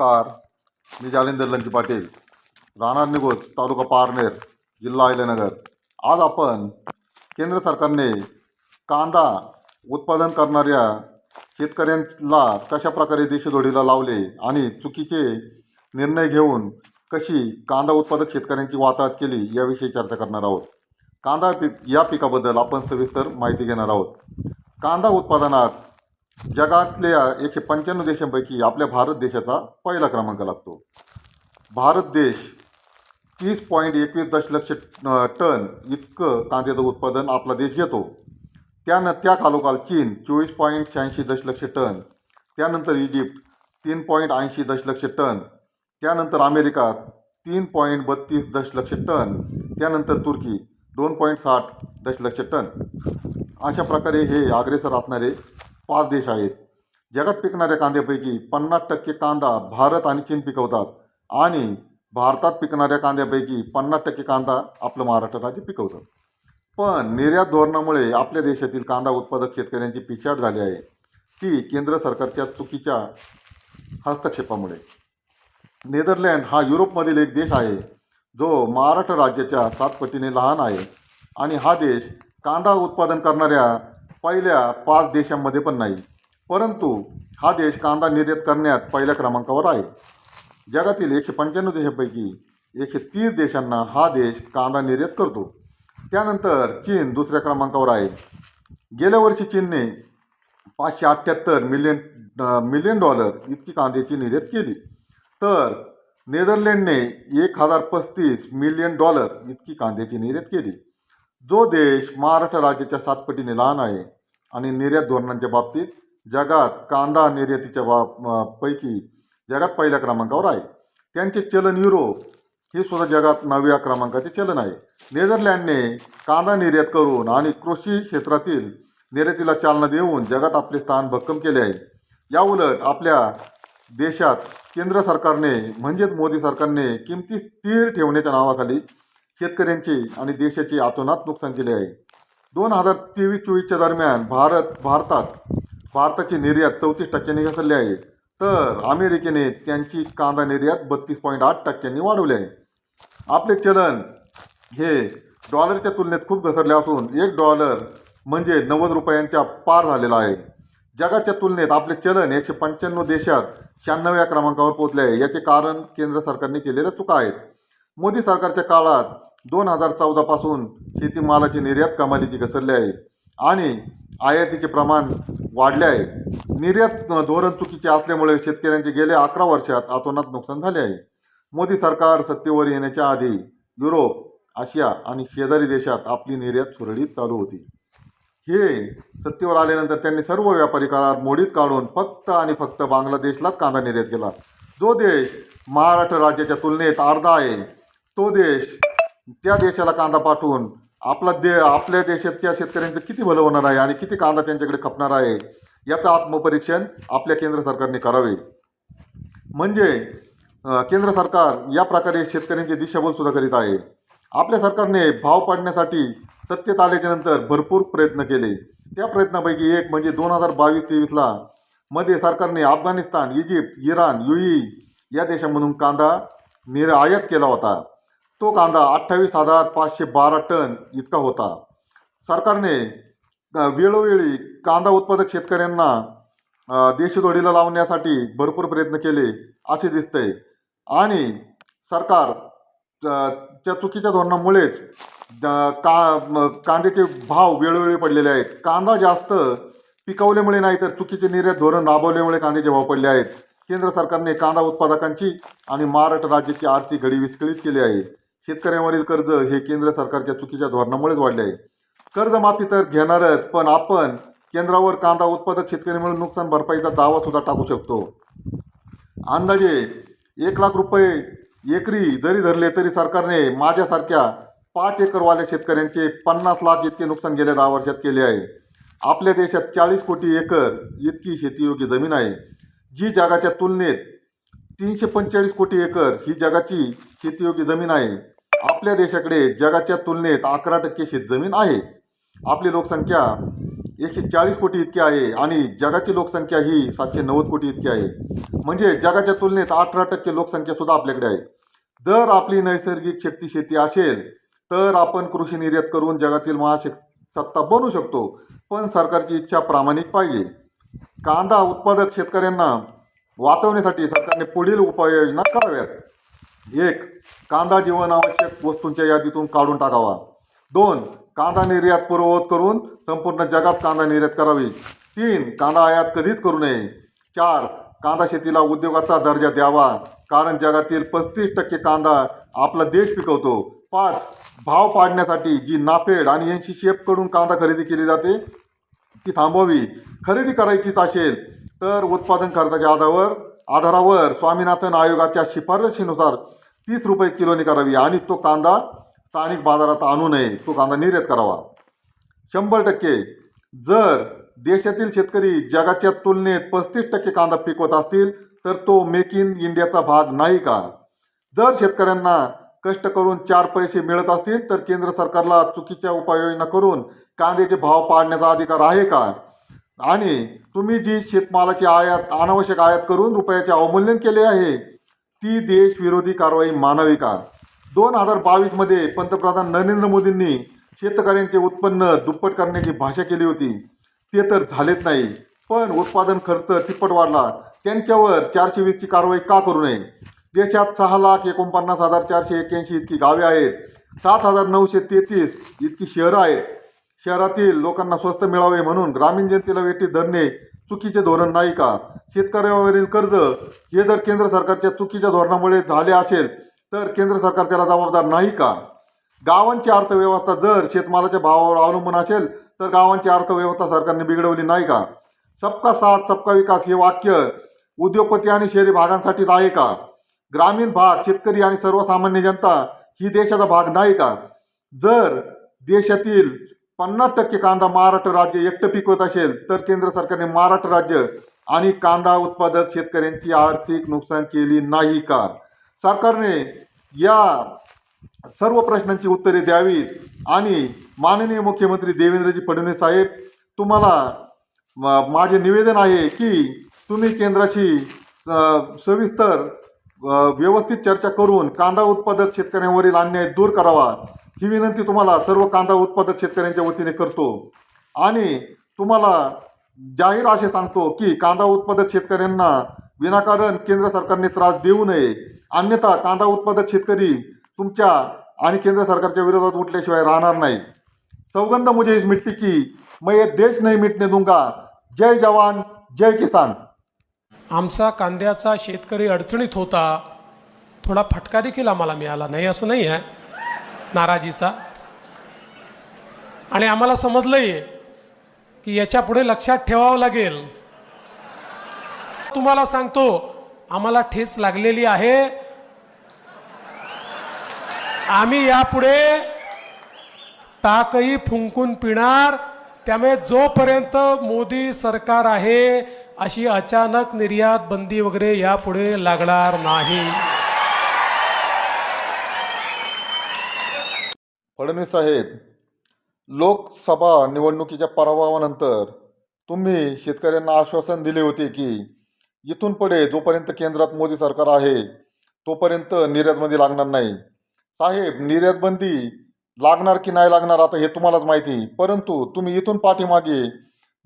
नमस्कार मी जालिंदर लंच पाटील राहणार निगोज तालुका पारनेर जिल्हा अहिल्यानगर. आज आपण केंद्र सरकारने कांदा उत्पादन करणाऱ्या शेतकऱ्यांना कशा प्रकारे लावले आणि चुकीचे निर्णय घेऊन कशी कांदा उत्पादक शेतकऱ्यांची वाताहत केली याविषयी चर्चा करणार आहोत. कांदा पीक या पिकाबद्दल आपण सविस्तर माहिती घेणार आहोत. कांदा उत्पादनात जगातल्या एकशे पंच्याण्णव देशांपैकी आपल्या भारत देशाचा पहिला क्रमांक लागतो. भारत देश तीस पॉईंट एकवीस दशलक्ष टन इतकं कांद्याचं उत्पादन आपला देश घेतो. त्यानं त्या खालोखाल चीन चोवीस पॉईंट शहाऐंशी दशलक्ष टन त्यानंतर इजिप्त तीन पॉईंट ऐंशी दशलक्ष टन त्यानंतर अमेरिका तीन पॉईंट बत्तीस दशलक्ष टन त्यानंतर तुर्की दोन पॉईंट साठ दशलक्ष टन. अशा प्रकारे हे अग्रेसर असणारे पाच देश आहेत. जगात पिकणाऱ्या कांद्यापैकी पन्नास टक्के कांदा भारत आणि चीन पिकवतात आणि भारतात पिकणाऱ्या कांद्यापैकी पन्नास टक्के कांदा आपलं महाराष्ट्र राज्य पिकवतं. पण निर्यात धोरणामुळे आपल्या देशातील कांदा उत्पादक शेतकऱ्यांची पिछाड झाली आहे. ती केंद्र सरकारच्या चुकीच्या हस्तक्षेपामुळे. नेदरलँड हा युरोपमधील एक देश आहे जो महाराष्ट्र राज्याच्या सात पटीने लहान आहे आणि हा देश कांदा उत्पादन करणाऱ्या पहिल्या पाच देशांमध्ये पण नाही. परंतु हा देश कांदा निर्यात करण्यात पहिल्या क्रमांकावर आहे. जगातील एकशे पंच्याण्णव देशांपैकी एकशे तीस देशांना हा देश कांदा निर्यात करतो. त्यानंतर चीन दुसऱ्या क्रमांकावर आहे. गेल्या वर्षी चीनने पाचशे अठ्ठ्याहत्तर मिलियन मिलियन डॉलर इतकी कांद्याची निर्यात केली. तर नेदरलँडने एक हजार पस्तीस मिलियन डॉलर इतकी कांद्याची निर्यात केली. जो देश महाराष्ट्र राज्याच्या सातपटीने लहान आहे. आणि निर्यात धोरणांच्या बाबतीत जगात कांदा निर्यातीच्या बाब पैकी जगात पहिल्या क्रमांकावर आहे. त्यांचे चलन युरो हे सुद्धा जगात नवव्या क्रमांकाचे चलन आहे. नेदरलँडने कांदा निर्यात करून आणि कृषी क्षेत्रातील निर्यातीला चालना देऊन जगात आपले स्थान भक्कम केले आहे. याउलट आपल्या देशात केंद्र सरकारने म्हणजेच मोदी सरकारने किमती स्थिर ठेवण्याच्या नावाखाली शेतकऱ्यांचे आणि देशाचे आतोनात नुकसान केले आहे. दोन हजार तेवीस चोवीसच्या दरम्यान भारत भारतात भारताची निर्यात चौतीस टक्क्यांनी घसरली आहे. तर अमेरिकेने त्यांची कांदा निर्यात बत्तीस पॉईंट आठ टक्क्यांनी वाढवली आहे. आपले चलन हे डॉलरच्या तुलनेत खूप घसरले असून एक डॉलर म्हणजे नव्वद रुपयांच्या पार झालेला आहे. जगाच्या तुलनेत आपले चलन एकशे पंच्याण्णव देशात शहाण्णव्या क्रमांकावर पोहोचले आहे. याचे कारण केंद्र सरकारने केलेल्या चुका आहेत. मोदी सरकारच्या काळात दोन हजार चौदापासून शेतीमालाची निर्यात कमालीची घसरली आहे आणि आयातीचे प्रमाण वाढले आहे. निर्यात धोरण चुकीचे असल्यामुळे शेतकऱ्यांचे गेल्या अकरा वर्षात अतोनात नुकसान झाले आहे. मोदी सरकार सत्तेवर येण्याच्या आधी युरोप आशिया आणि शेजारी देशात आपली निर्यात सुरळीत चालू होती. हे सत्तेवर आल्यानंतर त्यांनी सर्व व्यापारी करार मोडीत काढून फक्त आणि फक्त बांगलादेशलाच कांदा निर्यात केला. जो देश महाराष्ट्र राज्याच्या तुलनेत अर्धा आहे तो देश त्या देशाला कांदा पाठवून आपला दे आपल्या देशातल्या शेतकऱ्यांचं किती भलं होणार आहे आणि किती कांदा त्यांच्याकडे खपणार आहे याचं आत्मपरीक्षण आपल्या केंद्र सरकारने करावे. म्हणजे केंद्र सरकार या प्रकारे शेतकऱ्यांची दिशाभूल सुद्धा करीत आहे. आपल्या सरकारने भाव पाडण्यासाठी सत्तेत आल्याच्यानंतर भरपूर प्रयत्न केले. त्या प्रयत्नापैकी एक म्हणजे दोन हजार बावीस तेवीसला मध्ये सरकारने अफगाणिस्तान इजिप्त इराण युई या देशामधून कांदा निर आयात केला होता. तो कांदा अठ्ठावीस हजार पाचशे बारा टन इतका होता. सरकारने वेळोवेळी कांदा उत्पादक शेतकऱ्यांना देशदोडीला लावण्यासाठी भरपूर प्रयत्न केले असे दिसतंय आणि सरकार च्या चुकीच्या धोरणामुळेच का कांद्याचे भाव वेळोवेळी पडलेले आहेत. कांदा जास्त पिकवल्यामुळे नाही तर चुकीचे निर्यात धोरण राबवल्यामुळे कांद्याचे भाव पडले आहेत. केंद्र सरकारने कांदा उत्पादकांची आणि महाराष्ट्र राज्याची आर्थिक घडी विस्कळीत केली आहे. शेतकऱ्यांवरील कर्ज हे केंद्र सरकारच्या चुकीच्या धोरणामुळेच वाढले आहे. कर्जमाफी तर घेणारच पण आपण केंद्रावर कांदा उत्पादक शेतकरी मिळून नुकसान भरपाईचा दावा सुद्धा टाकू शकतो. अंदाजे एक लाख रुपये एकरी जरी धरले तरी सरकारने माझ्यासारख्या पाच एकरवाल्या शेतकऱ्यांचे पन्नास लाख इतके नुकसान गेल्या दहा वर्षात केले आहे. आपल्या देशात चाळीस कोटी एकर इतकी शेतीयोग्य जमीन आहे. जी जगाच्या तुलनेत तीनशे पंचेचाळीस कोटी एकर ही जगाची शेतीयोग्य जमीन आहे. आपल्या देशाकडे जगाच्या तुलनेत अकरा टक्के शेतजमीन आहे. आपली लोकसंख्या एकशे चाळीस कोटी इतकी आहे आणि जगाची लोकसंख्या ही सातशे नव्वद कोटी इतकी आहे. म्हणजे जगाच्या तुलनेत अठरा टक्के लोकसंख्या सुद्धा आपल्याकडे आहे. जर आपली नैसर्गिक शक्ती शेती असेल तर आपण कृषी निर्यात करून जगातील महाशक् सत्ता बनू शकतो. पण सरकारची इच्छा प्रामाणिक पाहिजे. कांदा उत्पादक शेतकऱ्यांना वाचवण्यासाठी सरकारने पुढील उपाययोजना कराव्यात. एक कांदा जीवनावश्यक वस्तूंच्या यादीतून काढून टाकावा. दोन कांदा निर्यात पूर्ववत करून संपूर्ण जगात कांदा निर्यात करावी. तीन कांदा आयात कधीच करू नये. चार कांदा शेतीला उद्योगाचा दर्जा द्यावा कारण जगातील पस्तीस टक्के कांदा आपला देश पिकवतो. पाच भाव पाडण्यासाठी जी नाफेड आणि यांची शेपकडून कांदा खरेदी केली जाते ती थांबवावी. खरेदी करायचीच असेल तर उत्पादन खर्चाच्या आधारावर आधारावर स्वामीनाथन आयोगाच्या शिफारशीनुसार तीस रुपये किलोनी करावी आणि तो कांदा स्थानिक बाजारात आणू नये. तो कांदा निर्यात करावा. शंभर टक्के. जर देशातील शेतकरी जगाच्या तुलनेत पस्तीस टक्के कांदा पिकवत असतील तर तो मेक इन इंडियाचा भाग नाही का? जर शेतकऱ्यांना कष्ट करून चार पैसे मिळत असतील तर केंद्र सरकारला चुकीच्या उपाययोजना करून कांद्याचे भाव पाडण्याचा अधिकार आहे का? आणि तुम्ही जी शेतमालाची आयात अनावश्यक आयात करून रुपयाचे अवमूल्यन केले आहे ती देशविरोधी कारवाई मानावी का दोन हजार बावीसमध्ये पंतप्रधान नरेंद्र मोदींनी शेतकऱ्यांचे उत्पन्न दुप्पट करण्याची भाषा केली होती. ते तर झालेच नाही पण उत्पादन खर्च तिप्पट वाढला. त्यांच्यावर चारशे वीसची कारवाई का करू नये? देशात सहा लाख एकोणपन्नास हजार चारशे एक्याऐंशी इतकी गावे आहेत. सात हजार नऊशे तेहतीस इतकी शहरं आहेत. शहरातील लोकांना स्वस्त मिळावे म्हणून ग्रामीण जनतेला वेटी धरणे चुकीचे धोरण नाही का? शेतकऱ्यावरील कर्ज हे जर केंद्र सरकारच्या चुकीच्या धोरणामुळे झाले असेल तर केंद्र सरकार त्याला जबाबदार नाही का? गावांची अर्थव्यवस्था जर शेतमालाच्या भावावर अवलंबून असेल तर गावांची अर्थव्यवस्था सरकारने बिघडवली नाही का? सबका साथ सबका विकास हे वाक्य उद्योगपती आणि शहरी भागांसाठीच आहे का? ग्रामीण भाग शेतकरी आणि सर्वसामान्य जनता ही देशाचा भाग नाही का? जर देशातील पन्नास टक्के कांदा महाराष्ट्र राज्य एकटं पिकवत असेल तर केंद्र सरकारने महाराष्ट्र राज्य आणि कांदा उत्पादक शेतकऱ्यांची आर्थिक नुकसान केली नाही का? सरकारने या सर्व प्रश्नांची उत्तरे द्यावीत आणि माननीय मुख्यमंत्री देवेंद्रजी फडणवीस साहेब तुम्हाला माझे निवेदन आहे की तुम्ही केंद्राशी सविस्तर व्यवस्थित चर्चा करून कांदा उत्पादक शेतकऱ्यांवरील अन्याय दूर करावा. ही विनंती तुम्हाला सर्व कांदा उत्पादक शेतकऱ्यांच्या वतीने करतो. आणि तुम्हाला जाहीर असे सांगतो की कांदा उत्पादक शेतकऱ्यांना विनाकारण केंद्र सरकारने त्रास देऊ नये. अन्यथा कांदा उत्पादक शेतकरी तुमच्या आणि केंद्र सरकारच्या विरोधात उठल्याशिवाय राहणार नाही. सौगंध मुझे इस मिट्टी की मैं ये देश नाही मिटने दूंगा. जय जवान जय किसान. आमचा कांद्याचा शेतकरी अडचणीत होता. थोडा फटका देखील आम्हाला मिळाला नाही असं नाही आहे नाराजीचा. आणि आम्हाला समजलंही आहे की याच्यापुढे लक्षात ठेवावं लागेल. तुम्हाला सांगतो आम्हाला ठेस लागलेली आहे. आम्ही यापुढे टाकही फुंकून पिणार. त्यामुळे जोपर्यंत मोदी सरकार आहे अशी अचानक निर्यात बंदी वगैरे यापुढे लागणार नाही. फडणवीस साहेब लोकसभा निवडणुकीच्या पराभवानंतर तुम्ही शेतकऱ्यांना आश्वासन दिले होते की इथून पुढे जोपर्यंत केंद्रात मोदी सरकार आहे तोपर्यंत निर्यातबंदी लागणार नाही. साहेब निर्यातबंदी लागणार की नाही लागणार आता हे तुम्हालाच माहिती. परंतु तुम्ही इथून पाठीमागे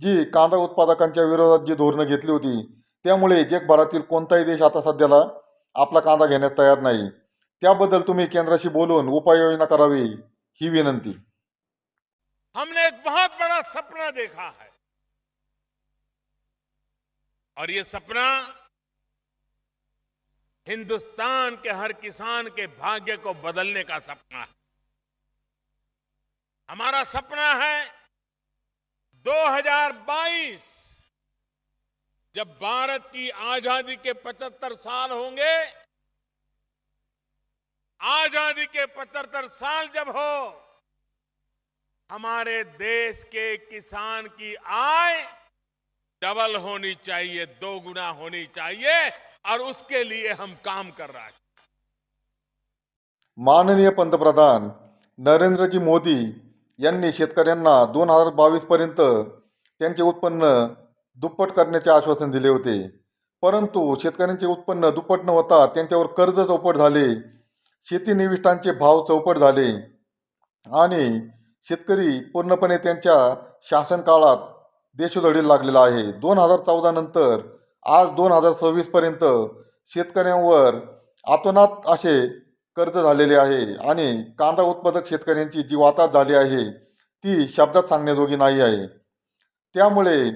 जी कांदा उत्पादकांच्या विरोधात जी धोरणं घेतली होती त्यामुळे जगभरातील कोणताही देश आता सध्याला आपला कांदा घेण्यास तयार नाही. त्याबद्दल तुम्ही केंद्राशी बोलून उपाययोजना करावी. ही विनंती। हमने एक बहुत बड़ा सपना देखा है। और ये सपना हिंदुस्तान के हर किसान के भाग्य को बदलने का सपना है। हमारा सपना है 2022 जब भारत की आज़ादी के 75 साल होंगे आजादी के 75 साल जब हो हमारे देश के किसान की आय डबल होनी चाहिए दो गुना होनी चाहिए और उसके लिए हम काम कर रहा है। माननीय पंतप्रधान नरेंद्रजी मोदी यांनी शेतकऱ्यांना दोन हजार बावीस पर्यंत त्यांचे उत्पन्न दुप्पट करण्याचे आश्वासन दिले होते. परंतु शेतकऱ्यांचे उत्पन्न दुप्पट न होता त्यांच्यावर कर्ज चौपट झाले. शेतीनिविष्ठांचे भाव चौपट झाले आणि शेतकरी पूर्णपणे त्यांच्या शासनकाळात देशोधडीला लागलेला आहे. दोन हजार चौदा नंतर आज दोन हजार सव्वीसपर्यंत शेतकऱ्यांवर आतोनात असे कर्ज झालेले आहे आणि कांदा उत्पादक शेतकऱ्यांची जी वाताहत झाली आहे ती शब्दात सांगण्याजोगी नाही आहे. त्यामुळे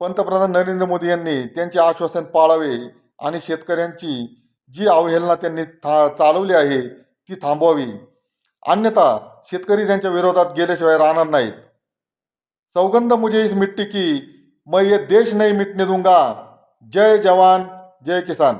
पंतप्रधान नरेंद्र मोदी यांनी त्यांचे आश्वासन पाळावे आणि शेतकऱ्यांची जी अवहेलना त्यांनी था चालवली आहे ती थांबवावी. अन्यथा शेतकरी त्यांच्या विरोधात गेल्याशिवाय राहणार नाहीत. सौगंध मुझे इस मिट्टी की मैं ये देश नहीं मिटने दूंगा. जय जवान जय किसान.